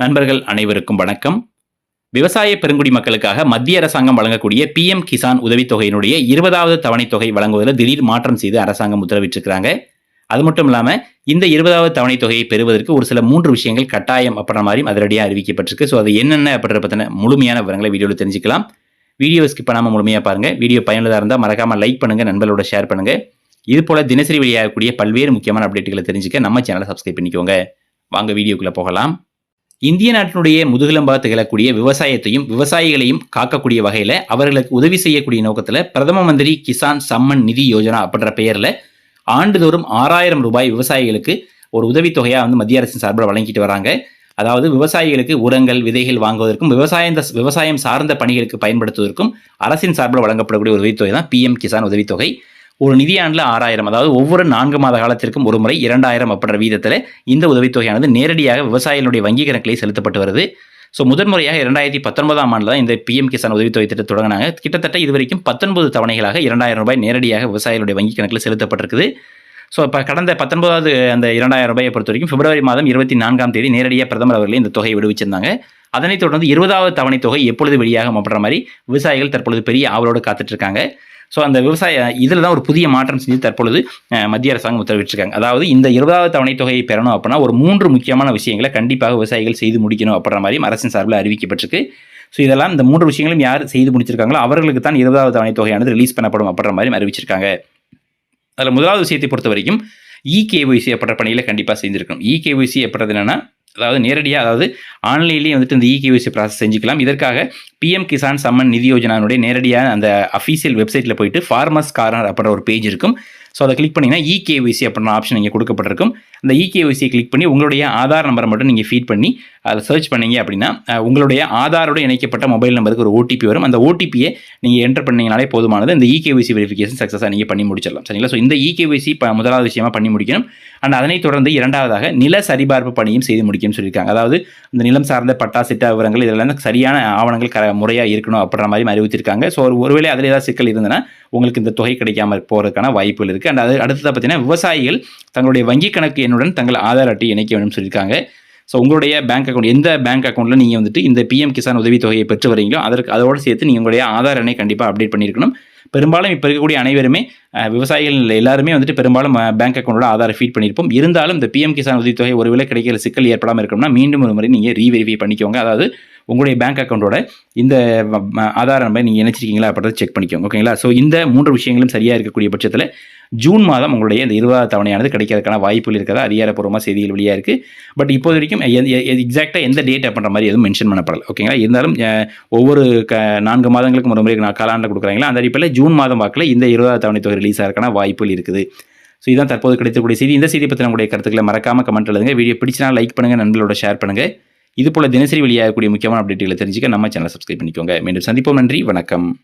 நண்பர்கள் அனைவருக்கும் வணக்கம். விவசாய பெருங்குடி மக்களுக்காக மத்திய அரசாங்கம் வழங்கக்கூடிய பிஎம் கிசான் உதவித்தொகையினுடைய இருபதாவது தவணைத் தொகை வழங்குவதில் திடீர் மாற்றம் செய்து அரசாங்கம் உத்தரவிட்டிருக்கிறாங்க. அது மட்டும் இல்லாமல் இந்த இருபதாவது தவணைத் தொகையை பெறுவதற்கு ஒரு சில மூன்று விஷயங்கள் கட்டாயம் அப்படின்ற மாதிரி அதிரடியாக அறிவிக்கப்பட்டிருக்கு. ஸோ அது என்னென்ன அப்படின்ற பற்றின முழுமையான விவரங்களை வீடியோவில் தெரிஞ்சுக்கலாம். வீடியோ ஸ்கிப் பண்ணாமல் முழுமையாக பாருங்கள் வீடியோ பயனுள்ளதாக இருந்தால் மறக்காமல் லைக் பண்ணுங்கள் நண்பர்களோட ஷேர் பண்ணுங்கள் இது போல் தினசரி வெளியாகக்கூடிய பல்வேறு முக்கியமான அப்டேட்டுகளை தெரிஞ்சுக்க நம்ம சேனலை சப்ஸ்கிரைப் பண்ணிக்கோங்க. வாங்க வீடியோக்குள்ளே போகலாம். இந்திய நாட்டினுடைய முதுகெலும்பாக திகழக்கூடிய விவசாயத்தையும் விவசாயிகளையும் காக்கக்கூடிய வகையில் அவர்களுக்கு உதவி செய்யக்கூடிய நோக்கத்தில் பிரதம மந்திரி கிசான் சம்மன் நிதி யோஜனா அப்படின்ற பெயரில் ஆண்டுதோறும் ஆறாயிரம் ரூபாய் விவசாயிகளுக்கு ஒரு உதவித்தொகையாக வந்து மத்திய அரசின் சார்பில் வழங்கிட்டு வராங்க. அதாவது விவசாயிகளுக்கு உரங்கள் விதைகள் வாங்குவதற்கும் விவசாயம் விவசாயம் சார்ந்த பணிகளுக்கு பயன்படுத்துவதற்கும் அரசின் சார்பில் வழங்கப்படக்கூடிய ஒரு உதவித்தொகை தான் பிஎம் கிசான் உதவித்தொகை. ஒரு நிதியாண்டில் ஆறாயிரம் அதாவது ஒவ்வொரு நான்கு மாத காலத்திற்கும் ஒரு முறை இரண்டாயிரம் அப்படின்ற வீதத்தில் இந்த உதவித்தொகையானது நேரடியாக விவசாயிகளுடைய வங்கி கணக்கிலே செலுத்தப்பட்டு வருது. ஸோ முதன்முறையாக இரண்டாயிரத்தி பத்தொன்பதாம் ஆண்டில் தான் இந்த பிஎம் கிசான் உதவித்தொகை திட்டம் தொடங்கினாங்க. கிட்டத்தட்ட இதுவரைக்கும் பத்தொன்பது தவணைகளாக இரண்டாயிரம் ரூபாய் நேரடியாக விவசாயிகளுடைய வங்கி கணக்கில் செலுத்தப்பட்டிருக்குது. ஸோ இப்போ கடந்த பத்தொன்பதாவது அந்த இரண்டாயிரம் ரூபாயை பொறுத்த வரைக்கும் பிப்ரவரி மாதம் இருபத்தி நான்காம் தேதி நேரடியாக பிரதமர் அவர்களே இந்த தொகையை விடுவிச்சிருந்தாங்க. அதனைத் தொடர்ந்து இருபதாவது தவணை தொகை எப்பொழுது வெளியாகும் அப்படின்ற மாதிரி விவசாயிகள் தற்பொழுது பெரிய ஆவலோடு காத்துட்ருக்காங்க ஸோ அந்த விவசாய இதில் தான் ஒரு புதிய மாற்றம் செஞ்சு தற்பொழுது மத்திய அரசாங்கம் உத்தரவிட்டிருக்காங்க. அதாவது இந்த இருபதாவது தவணை தொகையை பெறணும் அப்படின்னா ஒரு மூன்று முக்கியமான விஷயங்களை கண்டிப்பாக விவசாயிகள் செய்து முடிக்கணும் அப்படின்ற மாதிரி அரசின் சார்பில் அறிவிக்கப்பட்டிருக்கு. ஸோ இதெல்லாம் இந்த மூன்று விஷயங்களும் யார் செய்து முடிச்சிருக்காங்களோ அவர்களுக்கு தான் இருபதாவது தவணை தொகையானது ரிலீஸ் பண்ணப்படும் அப்படின்ற மாதிரி அறிவிச்சிருக்காங்க. அதில் முதலாவது விஷயத்தை பொறுத்த வரைக்கும் இகேஒய்சி அப்படின்ற பணியில் கண்டிப்பாக செஞ்சுருக்கணும் இகேஒய்சி அப்படின்றது என்னென்னா அதாவது நேரடியாக அதாவது ஆன்லைன்லேயே வந்துட்டு இந்த இகேஒய்சி ப்ராசஸ் செஞ்சுக்கலாம். இதற்காக பிஎம் கிசான் சம்மன் நிதி யோஜனாவுடைய நேரடியாக அந்த அஃபீஷியல் வெப்சைட்டில் போயிட்டு ஃபார்மர்ஸ் கார்னர் அப்படின்ற ஒரு பேஜ் இருக்கும். ஸோ அதை கிளிக் பண்ணிங்கன்னா இகேஒய்சி அப்படின்ற ஆப்ஷன் இங்கே கொடுக்கப்பட்டிருக்கும். அந்த இகேஒய்சியை கிளிக் பண்ணி உங்களுடைய ஆதார் நம்பரை மட்டும் நீங்கள் ஃபீட் பண்ணி அதை சர்ச் பண்ணீங்க அப்படின்னா உங்களுடைய ஆதாரோட இணைக்கப்பட்ட மொபைல் நம்பருக்கு ஒரு ஓடிபி வரும். அந்த ஓடிபியை நீங்கள் என்டர் பண்ணீங்கனாலே போதுமானது. இந்த இகேஒய்சி வெரிஃபிகேஷன் சக்ஸஸாக நீங்கள் பண்ணி முடிச்சிடலாம். சரிங்களா? ஸோ இந்த இகேஒய்சி இப்போ முதலாவது விஷயமா பண்ணி முடிக்கணும். அண்ட் அதனைத் தொடர்ந்து இரண்டாவதாக நில சரிபார்ப்பு பணியும் செய்து முடிக்கணும்னு சொல்லியிருக்காங்க. அதாவது இந்த நிலம் சார்ந்த பட்டா சிட்டா விவரங்கள் இதெல்லாம் சரியான ஆவணங்கள் கர முறையாக இருக்கணும் அப்படின்ற மாதிரி அறிவித்திருக்காங்க ஸோ ஒரு ஒருவேளை அதில் ஏதாவது சிக்கல் இருந்ததுன்னா உங்களுக்கு இந்த தொகை கிடைக்காம போகிறதுக்கான வாய்ப்புகள் இருக்குது அண்ட் அது அடுத்ததாக பார்த்தீங்கன்னா விவசாயிகள் தங்களுடைய வங்கி கணக்கு எண்ணுடன் தங்கள் ஆதார் அட்டை இணைக்க வேண்டும் சொல்லியிருக்காங்க. ஸோ உங்களுடைய பேங்க் அக்கௌண்ட் எந்த பேங்க் அக்கௌண்ட்டில் நீங்கள் வந்துட்டு இந்த பிஎம் கிசான் உதவித்தொகையை பெற்று வரீங்களோ அதற்கு அதோடு சேர்த்து நீங்கள் உங்களுடைய ஆதார் எண்ணை கண்டிப்பாக அப்டேட் பண்ணியிருக்கணும். பெரும்பாலும் இப்போ இருக்கக்கூடிய அனைவருமே விவசாயிகள் எல்லாருமே வந்துட்டு பெரும்பாலும் பேங்க் அக்கௌண்டோட ஆதாரை ஃபீட் பண்ணியிருப்போம். இருந்தாலும் இந்த பிஎம் கிசான் உதவித்தொகை ஒருவேளை கிடைக்கிற சிக்கல் ஏற்படாமல் இருக்கணும்னா மீண்டும் ஒரு முறை நீங்கள் ரீவெரிஃபை பண்ணிக்கோங்க. அதாவது உங்களுடைய பேங்க் அக்கௌண்ட்டோட இந்த ஆதார ம- ஆதார் நம்பரை நீங்கள் இணைச்சிருக்கீங்களா அப்படின்றத செக் பண்ணிக்கோங்க ஓகேங்களா ஸோ இந்த மூன்று விஷயங்களும் சரியாக இருக்கக்கூடிய பட்சத்தில் ஜூன் மாதம் உங்களுடைய இந்த இருபதாவது தவணையானது கிடைக்கிறதுக்கான வாய்ப்புகள் இருக்கிறதா? அதிகாரப்பூர்வமாக செய்திகள் வெளியாக இருக்குது பட் இப்போது வரைக்கும் எக்ஸாக்டாக எந்த டேட் அப்படின்ற மாதிரி எதுவும் மென்ஷன் பண்ணப்படல ஓகேங்களா இருந்தாலும் ஒவ்வொரு க நான்கு மாதங்களுக்கு ஒரு முறை நான் காலாண்டில் கொடுக்குறாங்களா? அந்த அடிப்படையில் ஜூன் மாதம் வாக்கில் இந்த இருபதாவது தவணை தொகை ரிலீஸ் ஆகிறதுக்கான வாய்ப்புகள் இருக்குது. ஸோ இதான் தற்போது கிடைக்கக்கூடிய செய்தி. இந்த செய்தி பற்றி உங்களுடைய கருத்துக்களை மறக்காம கமெண்ட் எழுதுங்க. வீடியோ பிடிச்சினா லைக் பண்ணுங்கள் நண்பர்களோட ஷேர் பண்ணுங்கள் இது போல தினசரி வெளியாகக்கூடிய முக்கியமான அப்டேட்டுகளை தெரிஞ்சுக்க நம்ம சேனலை சப்ஸ்கிரைப் பண்ணிக்கோங்க. மீண்டும் சந்திப்போம். நன்றி. வணக்கம்.